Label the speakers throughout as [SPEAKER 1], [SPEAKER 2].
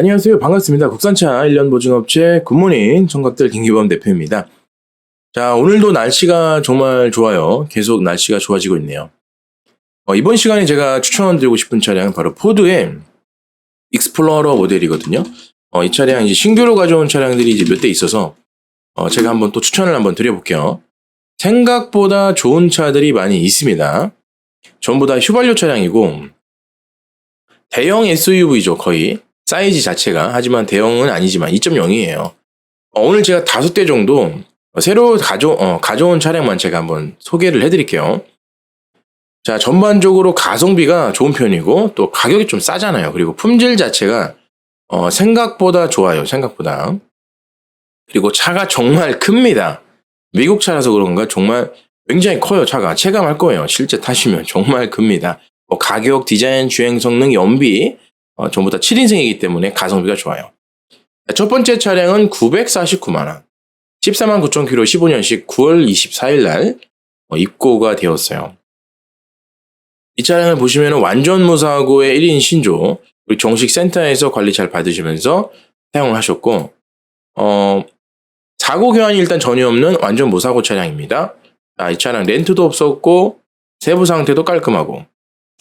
[SPEAKER 1] 안녕하세요. 반갑습니다. 국산차 1년 보증업체 굿모닝 청각들 김기범 대표입니다. 자, 오늘도 날씨가 정말 좋아요. 계속 날씨가 좋아지고 있네요. 어, 이번 시간에 제가 추천드리고 싶은 차량은 바로 포드의 익스플로러 모델이거든요. 어, 이 차량 이제 신규로 가져온 차량들이 이제 몇 대 있어서 어, 제가 한번 또 추천을 한번 드려볼게요. 생각보다 좋은 차들이 많이 있습니다. 전부 다 휘발유 차량이고 대형 SUV죠 거의 사이즈 자체가 하지만 대형은 아니지만 2.0이에요. 오늘 제가 다섯 대 정도 새로 가져, 어, 가져온 차량만 제가 한번 소개를 해드릴게요. 자 전반적으로 가성비가 좋은 편이고 또 가격이 좀 싸잖아요. 그리고 품질 자체가 어, 생각보다 좋아요. 생각보다 그리고 차가 정말 큽니다. 미국 차라서 그런가 정말 굉장히 커요 차가 체감할 거예요. 실제 타시면 정말 큽니다. 뭐 가격, 디자인, 주행 성능, 연비 어, 전부 다 7인승이기 때문에 가성비가 좋아요. 첫 번째 차량은 949만 원. 14만 9천 킬로 15년식 9월 24일 날 어, 입고가 되었어요. 이 차량을 보시면 완전 무사고의 1인 신조, 그리고 정식 센터에서 관리 잘 받으시면서 사용을 하셨고, 어, 사고 교환이 일단 전혀 없는 완전 무사고 차량입니다. 자, 이 차량 렌트도 없었고, 세부 상태도 깔끔하고,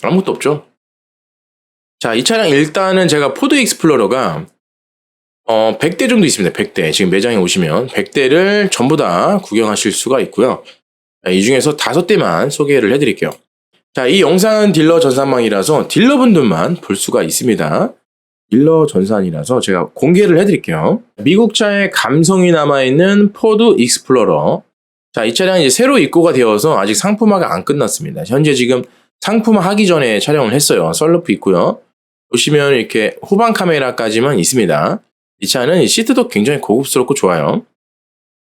[SPEAKER 1] 아무것도 없죠. 자, 이 차량 일단은 제가 포드 익스플로러가 어, 100대 정도 있습니다. 100대. 지금 매장에 오시면 100대를 전부 다 구경하실 수가 있고요. 자, 이 중에서 5대만 소개를 해드릴게요. 자, 이 영상은 딜러 전산망이라서 딜러분들만 볼 수가 있습니다. 딜러 전산이라서 제가 공개를 해드릴게요. 미국 차에 감성이 남아있는 포드 익스플로러. 자, 이 차량이 이제 새로 입고가 되어서 아직 상품화가 안 끝났습니다. 현재 지금 상품화 하기 전에 촬영을 했어요. 썰루프 있고요. 보시면 이렇게 후방 카메라까지만 있습니다. 이 차는 시트도 굉장히 고급스럽고 좋아요.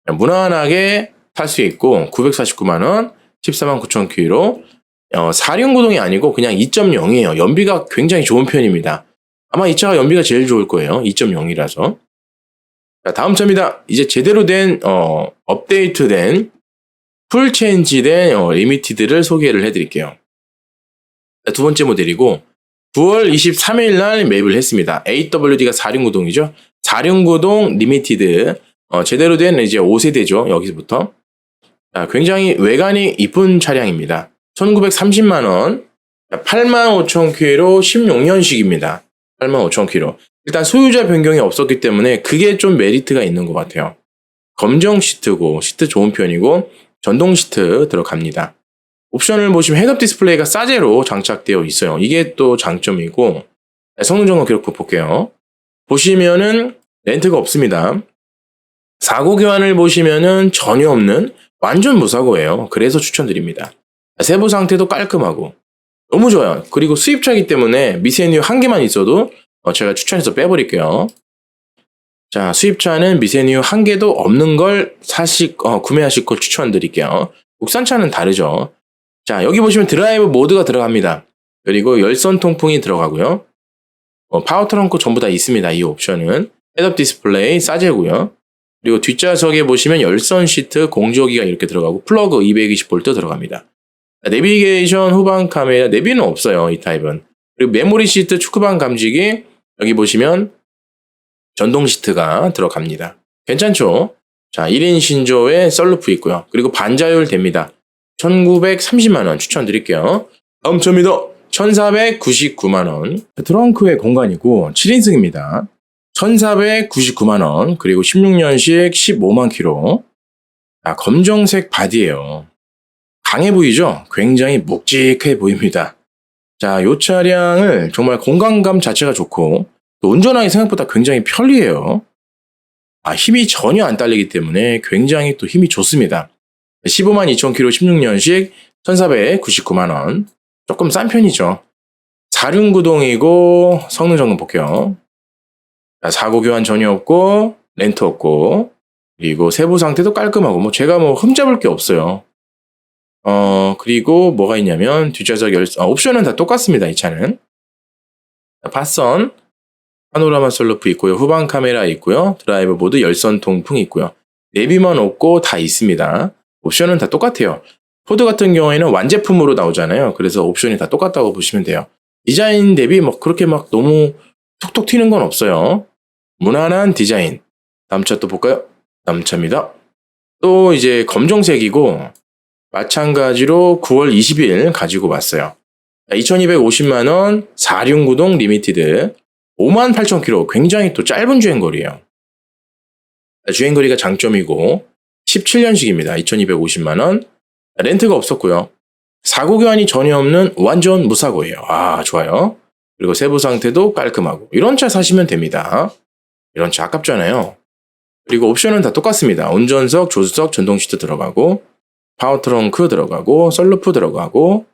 [SPEAKER 1] 무난하게 탈 수 있고 949만원, 14만 9천 킬로 어, 4륜 구동이 아니고 그냥 2.0이에요. 연비가 굉장히 좋은 편입니다. 아마 이 차가 연비가 제일 좋을 거예요. 2.0이라서. 자, 다음 차입니다. 이제 제대로 된 어, 업데이트된 풀 체인지된 어, 리미티드를 소개를 해드릴게요. 자, 두 번째 모델이고 9월 23일 날 매입을 했습니다. AWD가 4륜구동이죠. 4륜구동 리미티드 어, 제대로 된 이제 5세대죠. 여기서부터 자, 굉장히 외관이 이쁜 차량입니다. 1930만 원, 8만 5천 킬로 16년식입니다. 8만 5천 킬로. 일단 소유자 변경이 없었기 때문에 그게 좀 메리트가 있는 것 같아요. 검정 시트고 시트 좋은 편이고 전동 시트 들어갑니다. 옵션을 보시면 헤드업 디스플레이가 싸제로 장착되어 있어요. 이게 또 장점이고 성능 점검 기록 볼게요. 보시면은 렌트가 없습니다. 사고 교환을 보시면은 전혀 없는 완전 무사고예요. 그래서 추천드립니다. 세부 상태도 깔끔하고 너무 좋아요. 그리고 수입차이기 때문에 미세뉴 한 개만 있어도 어, 제가 추천해서 빼버릴게요. 자, 수입차는 미세뉴 한 개도 없는 걸 사실 어, 구매하실 걸 추천드릴게요. 국산차는 다르죠. 자, 여기 보시면 드라이브 모드가 들어갑니다. 그리고 열선 통풍이 들어가고요. 어, 파워 트렁크 전부 다 있습니다. 이 옵션은. 헤드업 디스플레이 싸제고요. 그리고 뒷좌석에 보시면 열선 시트 공조기가 이렇게 들어가고 플러그 220V 들어갑니다. 내비게이션 후방 카메라 내비는 없어요. 이 타입은. 그리고 메모리 시트 축구방 감지기 여기 보시면 전동 시트가 들어갑니다. 괜찮죠? 자, 1인 신조에 썰루프 있고요. 그리고 반자율 됩니다. 1930만원 추천드릴게요. 다음 차입니다. 1499만원. 트렁크의 공간이고 7인승입니다. 1499만원. 그리고 16년식 15만 킬로. 아, 검정색 바디예요. 강해 보이죠? 굉장히 묵직해 보입니다. 자, 이 차량을 정말 공간감 자체가 좋고 또 운전하기 생각보다 굉장히 편리해요. 아, 힘이 전혀 안 딸리기 때문에 굉장히 또 힘이 좋습니다. 15만 2천 킬로 16년식 1,499만 원. 조금 싼 편이죠. 4륜구동이고 성능 점검 볼게요. 자, 사고 교환 전혀 없고 렌트 없고 그리고 세부 상태도 깔끔하고 뭐 제가 뭐 흠잡을 게 없어요. 어 그리고 뭐가 있냐면 뒷좌석 열 어, 옵션은 다 똑같습니다. 이 차는 파선 파노라마 솔루프 있고요. 후방 카메라 있고요. 드라이브 모드 열선 통풍 있고요. 내비만 없고 다 있습니다. 옵션은 다 똑같아요. 포드 같은 경우에는 완제품으로 나오잖아요. 그래서 옵션이 다 똑같다고 보시면 돼요. 디자인 대비 뭐 그렇게 막 너무 톡톡 튀는 건 없어요. 무난한 디자인. 다음 차 또 볼까요? 다음 차입니다. 또 이제 검정색이고 마찬가지로 9월 20일 가지고 왔어요. 2250만 원 4륜구동 리미티드 5만 8천 킬로 굉장히 또 짧은 주행거리예요. 주행거리가 장점이고 17년식입니다. 2250만 원 렌트가 없었고요. 사고 교환이 전혀 없는 완전 무사고예요. 아 좋아요. 그리고 세부 상태도 깔끔하고 이런 차 사시면 됩니다. 이런 차 아깝잖아요. 그리고 옵션은 다 똑같습니다. 운전석, 조수석, 전동 시트 들어가고 파워 트렁크 들어가고 썰루프 들어가고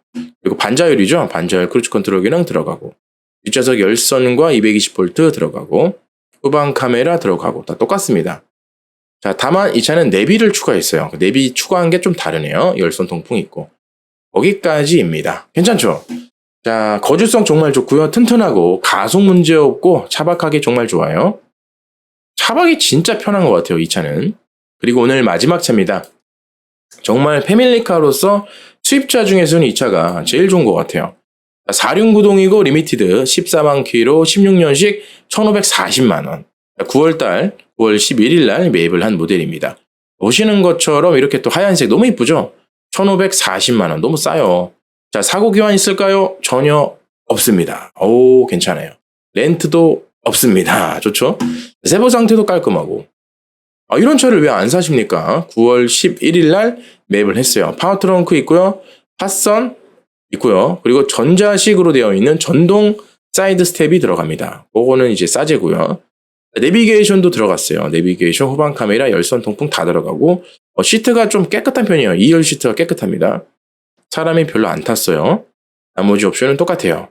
[SPEAKER 1] 그리고 반자율이죠. 반자율 크루즈 컨트롤 기능 들어가고 뒷좌석 열선과 220V 들어가고 후방 카메라 들어가고 다 똑같습니다. 자, 다만 이 차는 내비를 추가했어요. 그 내비 추가한 게 좀 다르네요. 열선 통풍 있고. 거기까지입니다. 괜찮죠? 자, 거주성 정말 좋고요. 튼튼하고 가속 문제 없고 차박하기 정말 좋아요. 차박이 진짜 편한 것 같아요. 이 차는. 그리고 오늘 마지막 차입니다. 정말 패밀리카로서 수입자 중에서는 이 차가 제일 좋은 것 같아요. 4륜구동이고 리미티드 14만 킬로 16년식 1540만 원. 9월달 9월 11일 날 매입을 한 모델입니다. 보시는 것처럼 이렇게 또 하얀색 너무 이쁘죠? 1540만 원 너무 싸요. 자, 사고 교환 있을까요? 전혀 없습니다. 오, 괜찮아요. 렌트도 없습니다. 좋죠? 세부 상태도 깔끔하고. 아, 이런 차를 왜 안 사십니까? 9월 11일 날 매입을 했어요. 파워 트렁크 있고요. 핫선 있고요. 그리고 전자식으로 되어 있는 전동 사이드 스텝이 들어갑니다. 그거는 이제 싸제고요. 내비게이션도 들어갔어요. 내비게이션, 후방 카메라, 열선 통풍 다 들어가고 어, 시트가 좀 깨끗한 편이에요. 2열 시트가 깨끗합니다. 사람이 별로 안 탔어요. 나머지 옵션은 똑같아요.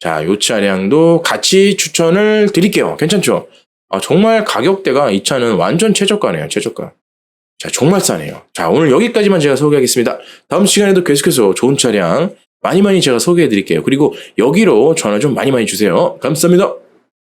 [SPEAKER 1] 자, 요 차량도 같이 추천을 드릴게요. 괜찮죠? 아, 정말 가격대가 이 차는 완전 최저가네요. 최저가. 자, 정말 싸네요. 자, 오늘 여기까지만 제가 소개하겠습니다. 다음 시간에도 계속해서 좋은 차량 많이 많이 제가 소개해 드릴게요. 그리고 여기로 전화 좀 많이 많이 주세요. 감사합니다.